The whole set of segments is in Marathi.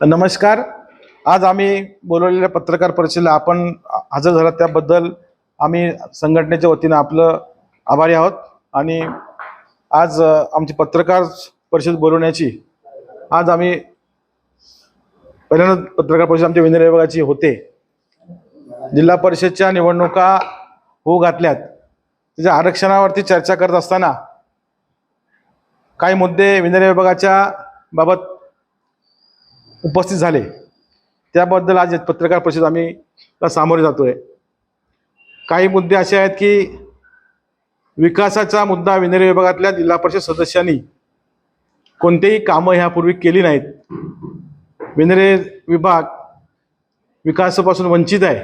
नमस्कार. आज आम्ही बोलवलेल्या पत्रकार परिषदेला आपण हजर झाला त्याबद्दल आम्ही संघटनेच्या वतीनं आपलं आभारी आहोत. आणि आज आमची पत्रकार परिषद बोलवण्याची आज आम्ही पहिल्यांदा पत्रकार परिषद आमच्या विनर विभागाची होते. जिल्हा परिषदच्या निवडणुका होऊ घातल्यात. त्याच्या आरक्षणावरती चर्चा करत असताना काही मुद्दे विनर विभागाच्या बाबत उपस्थित झाले. त्याबद्दल आज पत्रकार परिषद आम्ही सामोरे जातो आहे काही मुद्दे असे आहेत की विकासाचा मुद्दा विनेर विभागातल्या जिल्हा परिषद सदस्यांनी कोणतेही कामं ह्यापूर्वी केली नाहीत. विनेरे विभाग विकासापासून वंचित आहे.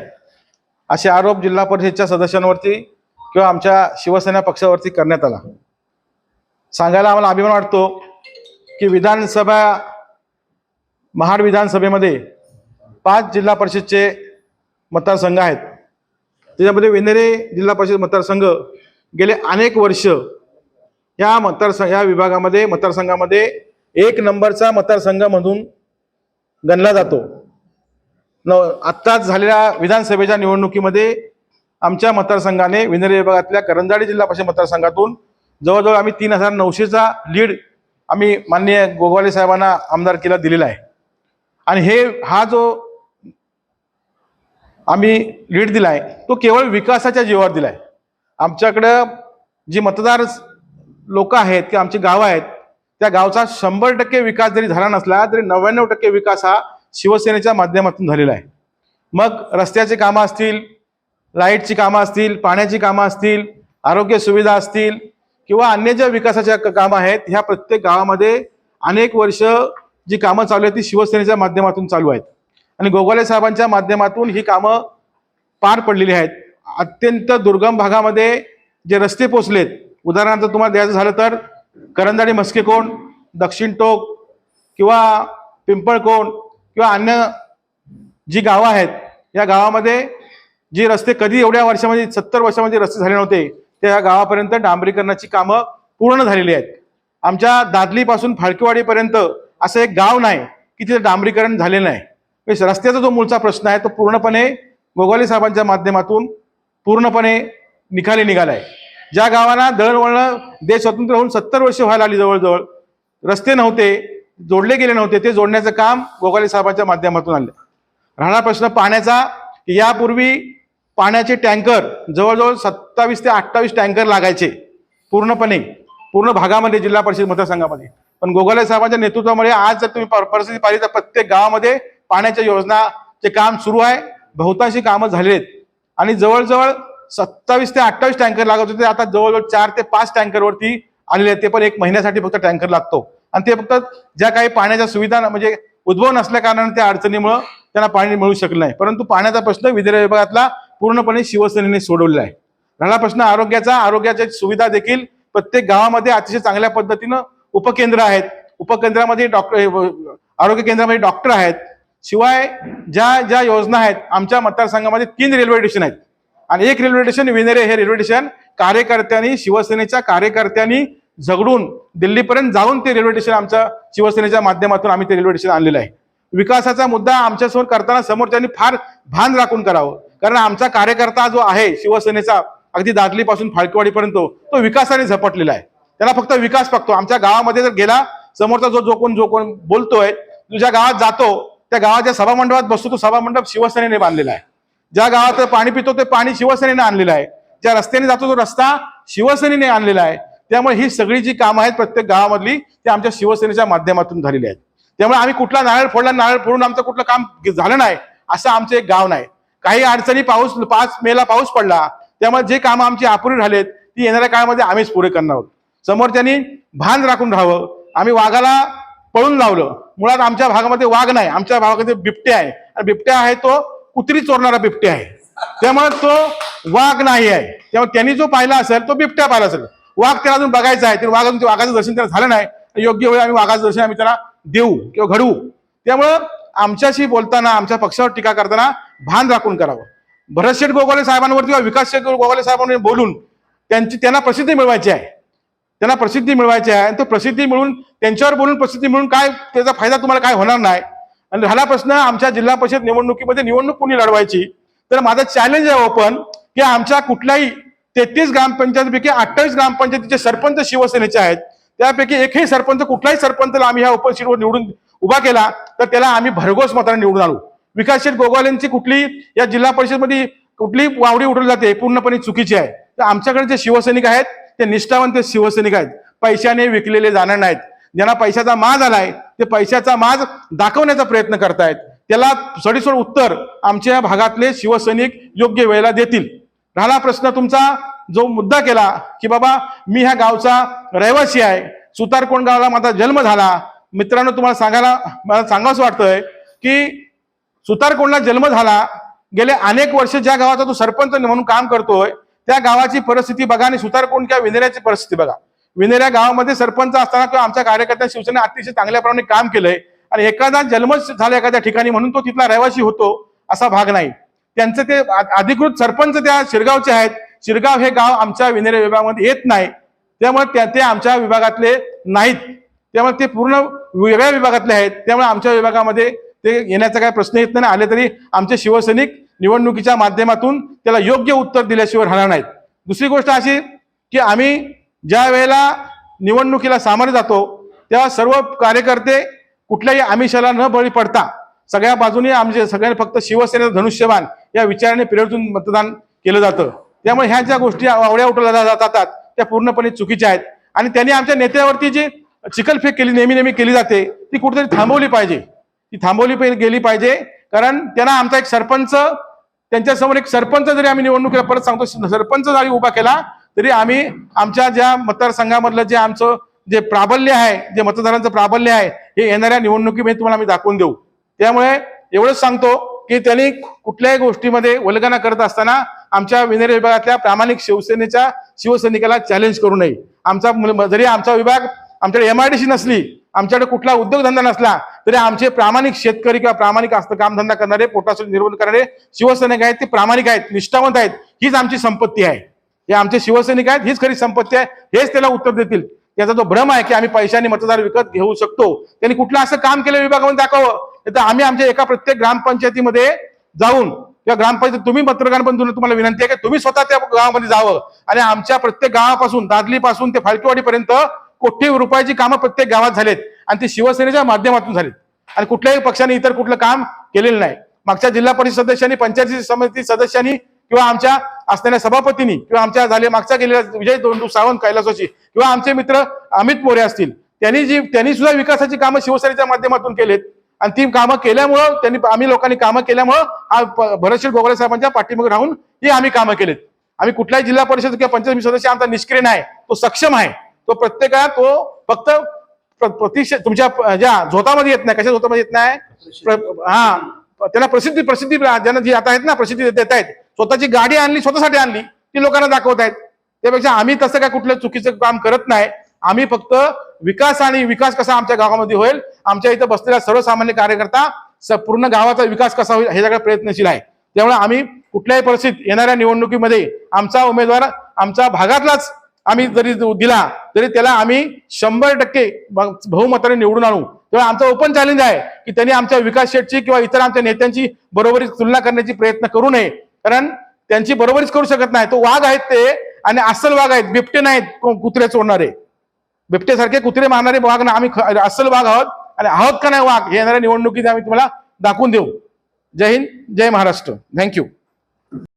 असे आरोप जिल्हा परिषदच्या सदस्यांवरती किंवा आमच्या शिवसेना पक्षावरती करण्यात आला. सांगायला आम्हाला अभिमान वाटतो की विधानसभा महाड विधानसभेमध्ये पाच जिल्हा परिषदचे मतदारसंघ आहेत. त्याच्यामध्ये वेनेरे जिल्हा परिषद मतदारसंघ गेले अनेक वर्ष या मतदारसंघ या विभागामध्ये मतदारसंघामध्ये एक नंबरचा मतदारसंघ म्हणून गणला जातो. न आत्ताच झालेल्या विधानसभेच्या निवडणुकीमध्ये आमच्या मतदारसंघाने विनेरे विभागातल्या करंजाडी जिल्हा परिषद मतदारसंघातून जवळजवळ आम्ही तीन हजार नऊशेचा लीड आम्ही माननीय गोगवाले साहेबांना आमदारकीला दिलेला आहे. आणि हे हा जो आम्ही लीड आहे तो केवळ विकासाच्या जीवावर दिला आहे आमच्याकडं जी मतदार लोक आहेत किंवा आमची गावं आहेत त्या गावचा शंभर टक्के विकास जरी झाला नसला तरी नव्याण्णव टक्के विकास हा शिवसेनेच्या माध्यमातून झालेला आहे. मग रस्त्याची कामं असतील लाईटची कामं असतील पाण्याची कामं असतील आरोग्य सुविधा असतील किंवा अन्य ज्या विकासाच्या कामं आहेत ह्या प्रत्येक गावामध्ये अनेक वर्ष जी कामं चालू आहेत ती शिवसेनेच्या माध्यमातून चालू आहेत. आणि गोगाले साहेबांच्या माध्यमातून ही कामं पार पडलेली आहेत. अत्यंत दुर्गम भागामध्ये जे रस्ते पोचलेत उदाहरणार्थ तुम्हाला द्यायचं झालं तर करंदाडी मस्केकोण दक्षिण टोक किंवा पिंपळकोण किंवा अन्य जी गावं आहेत या गावामध्ये जी रस्ते कधी एवढ्या वर्षामध्ये सत्तर वर्षामध्ये रस्ते झाले नव्हते त्या या गावापर्यंत डांबरीकरणाची कामं पूर्ण झालेली आहेत. आमच्या दादलीपासून फाळकेवाडीपर्यंत असं एक गाव नाही की तिथे डांबरीकरण झालेलं नाही. म्हणजे रस्त्याचा जो मूळचा प्रश्न आहे तो पूर्णपणे गोगाले साहेबांच्या माध्यमातून पूर्णपणे निकाली निघालाय. ज्या गावांना दळणवळण देश स्वतंत्र होऊन सत्तर वर्ष व्हायला आली जवळजवळ रस्ते नव्हते जोडले गेले नव्हते ते जोडण्याचं काम गोगाले साहेबांच्या माध्यमातून आलं राहणार प्रश्न पाण्याचा यापूर्वी पाण्याचे टँकर जवळजवळ सत्तावीस ते अठ्ठावीस टँकर लागायचे पूर्णपणे पूर्ण भागामध्ये जिल्हा परिषद मतदारसंघामध्ये. पण गोगाले साहेबांच्या नेतृत्वामुळे आज जर तुम्ही पर- परिस्थिती पाहिली तर प्रत्येक गावामध्ये पाण्याच्या योजनाचे काम सुरू आहे. बहुतांशी कामं झाली आहेत आणि जवळजवळ सत्तावीस ते अठ्ठावीस टँकर लागत होते. आता जवळजवळ चार ते पाच टँकरवरती आलेले आहेत. ते पण एक महिन्यासाठी फक्त टँकर लागतो. आणि ते फक्त ज्या काही पाण्याच्या सुविधा म्हणजे उद्भव नसल्या कारणाने त्या अडचणीमुळं त्यांना पाणी मिळू शकलं नाही. परंतु पाण्याचा प्रश्न विदर्भ विभागातला पूर्णपणे शिवसेनेने सोडवलेला आहे. राहिला प्रश्न आरोग्याचा. आरोग्याच्या सुविधा देखील प्रत्येक गावामध्ये अतिशय चांगल्या पद्धतीनं उपकेंद्र आहेत. उपकेंद्रामध्ये डॉक्टर आरोग्य केंद्रामध्ये डॉक्टर आहेत. शिवाय ज्या ज्या योजना आहेत आमच्या मतदारसंघामध्ये तीन रेल्वे स्टेशन आहेत. आणि एक रेल्वे स्टेशन विनेरे हे रेल्वे स्टेशन कार्यकर्त्यांनी शिवसेनेच्या कार्यकर्त्यांनी झगडून दिल्लीपर्यंत जाऊन ते रेल्वे स्टेशन आमच्या शिवसेनेच्या माध्यमातून आम्ही ते रेल्वे स्टेशन आणलेलं आहे. विकासाचा मुद्दा आमच्यासमोर करताना समोरच्यांनी फार भान राखून करावं. कारण आमचा कार्यकर्ता जो आहे शिवसेनेचा अगदी दादलीपासून फाळकेवाडीपर्यंत तो विकासाने झपटलेला आहे. त्याला फक्त विकास बघतो आमच्या गावामध्ये जर गेला समोरचा जो जो कोण जो कोण बोलतोय तुझ्या गावात जातो त्या गावाच्या सभामंडपात बसतो तो सभामंडप शिवसेनेने बांधलेला आहे. ज्या गावात पाणी पितो ते पाणी शिवसेनेने आणलेलं आहे. ज्या रस्त्याने जातो तो रस्ता शिवसेनेने आणलेला आहे. त्यामुळे ही सगळी जी कामं आहेत प्रत्येक गावामधली ती आमच्या शिवसेनेच्या माध्यमातून झालेली आहेत. त्यामुळे आम्ही कुठला नारळ फोडला नारळ फोडून आमचं कुठलं काम झालं नाही असं आमचं एक गाव नाही. काही अडचणी पाऊस पाच मेला पाऊस पडला त्यामुळे जे कामं आमची अपुरी झालेत ती येणाऱ्या काळामध्ये आम्हीच पुरे करणार आहोत. समोरच्यांनी भान राखून राहावं. आम्ही वाघाला पळून लावलं. मुळात आमच्या भागामध्ये वाघ नाही. आमच्या भागामध्ये बिबट्या आहे. आणि बिबट्या आहे तो कुत्री चोरणारा बिबट्या आहे. त्यामुळे तो वाघ नाही आहे. त्यामुळे त्यांनी जो पाहिला असेल तो बिबट्या पाहिला असेल. वाघ त्याला अजून बघायचा आहे. तर वाघ अजून ते वाघाचं दर्शन त्याला झालं नाही. योग्य वेळी आम्ही वाघाचं दर्शन आम्ही त्याला देऊ किंवा घडवू. त्यामुळं आमच्याशी बोलताना आमच्या पक्षावर टीका करताना भान राखून करावं. भरतशेठ गोगावले साहेबांवर किंवा विकास शेठ गोगावले साहेबांवर बोलून त्यांची त्यांना प्रसिद्धी मिळवायची आहे. त्यांना प्रसिद्धी मिळवायची आहे. आणि तो प्रसिद्धी मिळून त्यांच्यावर बोलून प्रसिद्धी मिळून काय त्याचा फायदा तुम्हाला काय होणार नाही. आणि झाला प्रश्न आमच्या जिल्हा परिषद निवडणुकीमध्ये निवडणूक कोणी लढवायची? तर माझं चॅलेंज आहे ओपन की आमच्या कुठल्याही तेहतीस ग्रामपंचायतीपैकी अठ्ठावीस ग्रामपंचायतीचे सरपंच शिवसेनेचे आहेत. त्यापैकी एकही सरपंच कुठलाही सरपंचला आम्ही ह्या ओपन सीटवर निवडून उभा केला तर त्याला आम्ही भरघोस मताने निवडून आणू. विकासशील शेठ गोगावलेंची कुठली या जिल्हा परिषदमध्ये कुठली वावडी उठवली जाते पूर्णपणे चुकीची आहे. तर आमच्याकडे जे शिवसैनिक आहेत ते निष्ठावंत शिवसैनिक आहेत. पैशाने विकलेले जाणार नाहीत. ज्यांना पैशाचा माज आलाय ते पैशाचा माज दाखवण्याचा प्रयत्न करतायत. त्याला सडीसोड उत्तर आमच्या भागातले शिवसैनिक योग्य वेळेला देतील. राहिला प्रश्न तुमचा जो मुद्दा केला की बाबा मी ह्या गावचा रहिवासी आहे. सुतारकोण गावाला माझा जन्म झाला. मित्रांनो तुम्हाला सांगायला मला सांगावंच वाटतंय की सुतारकोणला जन्म झाला. गेले अनेक वर्ष ज्या गावाचा तो सरपंच म्हणून काम करतोय त्या गावाची परिस्थिती बघा आणि सुतारकोंड किंवा विनेऱ्याची परिस्थिती बघा. विनेऱ्या गावामध्ये सरपंच असताना किंवा आमच्या कार्यकर्त्या शिवसेने अतिशय चांगल्याप्रमाणे काम केलंय आणि एखादा जन्मच झाला एखाद्या ठिकाणी म्हणून तो तिथला रहिवासी होतो असा भाग नाही. त्यांचं ते अधिकृत सरपंच त्या शिरगावचे आहेत. शिरगाव हे गाव आमच्या विनेरे विभागामध्ये येत नाही. त्यामुळे त्या ते आमच्या विभागातले नाहीत. त्यामुळे ते पूर्ण वेगळ्या विभागातले आहेत. त्यामुळे आमच्या विभागामध्ये ते येण्याचा काही प्रश्न येत नाही. आले तरी आमचे शिवसैनिक निवडणुकीच्या माध्यमातून त्याला योग्य उत्तर दिल्याशिवाय राहणार नाहीत. दुसरी गोष्ट अशी की आम्ही ज्या वेळेला निवडणुकीला सामोरे जातो तेव्हा सर्व कार्यकर्ते कुठल्याही आमिषाला न बळी पडता सगळ्या बाजूने आमचे सगळ्यांनी फक्त शिवसेनेचं धनुष्यबाण या विचाराने प्रेरितून मतदान केलं जातं. त्यामुळे ह्या ज्या गोष्टी आवड्या उठवल्या जातात त्या पूर्णपणे चुकीच्या आहेत. आणि त्यांनी आमच्या नेत्यावरती जी चिकलफेक केली नेहमी नेहमी केली जाते ती कुठेतरी थांबवली पाहिजे. ती थांबवली गेली पाहिजे. कारण त्यांना आमचा एक सरपंच त्यांच्यासमोर एक सरपंच जरी आम्ही निवडणुकीला परत सांगतो सरपंच जरी उभा केला तरी आम्ही आमच्या ज्या मतदारसंघामधलं जे आमचं जे प्राबल्य आहे जे मतदारांचं प्राबल्य आहे हे येणाऱ्या निवडणुकीमध्ये तुम्हाला आम्ही दाखवून देऊ. त्यामुळे एवढंच सांगतो की त्यांनी कुठल्याही गोष्टीमध्ये वल्गना करत असताना आमच्या विनेर विभागातल्या प्रामाणिक शिवसेनेच्या शिवसैनिकाला चॅलेंज करू नये. आमचा जरी आमचा विभाग आमच्याकडे एमआयडीसी नसली आमच्याकडे कुठला उद्योगधंदा नसला तरी आमचे प्रामाणिक शेतकरी किंवा प्रामाणिक असतं कामधंदा करणारे पोटासाठी निर्माण करणारे शिवसैनिक आहेत ते प्रामाणिक आहेत निष्ठावंत आहेत हीच आमची संपत्ती आहे. हे आमचे शिवसैनिक आहेत हीच खरी संपत्ती आहे हेच त्याला उत्तर देतील. त्याचा जो भ्रम आहे की आम्ही पैशाने मतदार विकत घेऊ शकतो त्यांनी कुठलं असं काम केलं विभागामध्ये दाखवावं? तर आम्ही आमच्या एका प्रत्येक ग्रामपंचायतीमध्ये जाऊन या ग्रामपंचायत तुम्ही पत्रकार बंधून तुम्हाला विनंती आहे की तुम्ही स्वतः त्या गावामध्ये जावं. आणि आमच्या प्रत्येक गावापासून दादलीपासून ते फालकेवाडीपर्यंत कोटी रुपयाची कामं प्रत्येक गावात झालेत. आणि ते शिवसेनेच्या माध्यमातून झाली. आणि कुठल्याही पक्षाने इतर कुठलं काम केलेलं नाही. मागच्या जिल्हा परिषद सदस्यांनी पंचायती समिती सदस्यांनी किंवा आमच्या असणाऱ्या सभापतींनी किंवा आमच्या झाले मागच्या गेलेल्या विजय दोंडू सावंत कैलासोशी किंवा आमचे मित्र अमित मोरे असतील त्यांनी जी त्यांनी सुद्धा विकासाची कामं शिवसेनेच्या माध्यमातून केलेत. आणि ती कामं केल्यामुळं त्यांनी आम्ही लोकांनी कामं केल्यामुळं हा भरतशील गोगले साहेबांच्या पाठीमागे राहून ही आम्ही कामं केलेत. आम्ही कुठल्याही जिल्हा परिषद किंवा पंचायत सदस्य आमचा निष्क्रिय नाही तो सक्षम आहे. तो प्रत्येकाला तो फक्त प्रतिष्ठा तुमच्या ज्या झोतामध्ये येत नाही कशा झोतामध्ये येत नाही? हा त्याला प्रसिद्धी प्रसिद्धी ज्यांना जी आता आहेत ना प्रसिद्धी देत आहेत. स्वतःची गाडी आणली स्वतःसाठी आणली ती लोकांना दाखवत आहेत. त्यापेक्षा आम्ही तसं काय कुठलं चुकीचं काम करत नाही. आम्ही फक्त विकास आणि विकास कसा आमच्या गावामध्ये होईल आमच्या इथं बसलेला सर्वसामान्य कार्यकर्ता स- पूर्ण गावाचा विकास कसा होईल हे सगळं प्रयत्नशील आहे. त्यामुळे आम्ही कुठल्याही परिस्थितीत येणाऱ्या निवडणुकीमध्ये आमचा उमेदवार आमच्या भागातलाच आम्ही जरी दिला तरी त्याला आम्ही शंभर टक्के बहुमताने निवडून आणू. तेव्हा आमचा ओपन चॅलेंज आहे की त्यांनी आमच्या विकास शेठची किंवा इतर आमच्या नेत्यांची बरोबरी तुलना करण्याची प्रयत्न करू नये. कारण त्यांची बरोबरीच करू शकत नाही. तो वाघ आहेत ते आणि अस्सल वाघ आहेत. बिबटे नाहीत कुत्रे चोडणारे बिबटेसारखे कुत्रे मारणारे वाघ ना आम्ही अस्सल वाघ आहोत आणि आहोत का नाही वाघ हे येणाऱ्या निवडणुकीत आम्ही तुम्हाला दाखवून देऊ. जय हिंद जय महाराष्ट्र. Thank you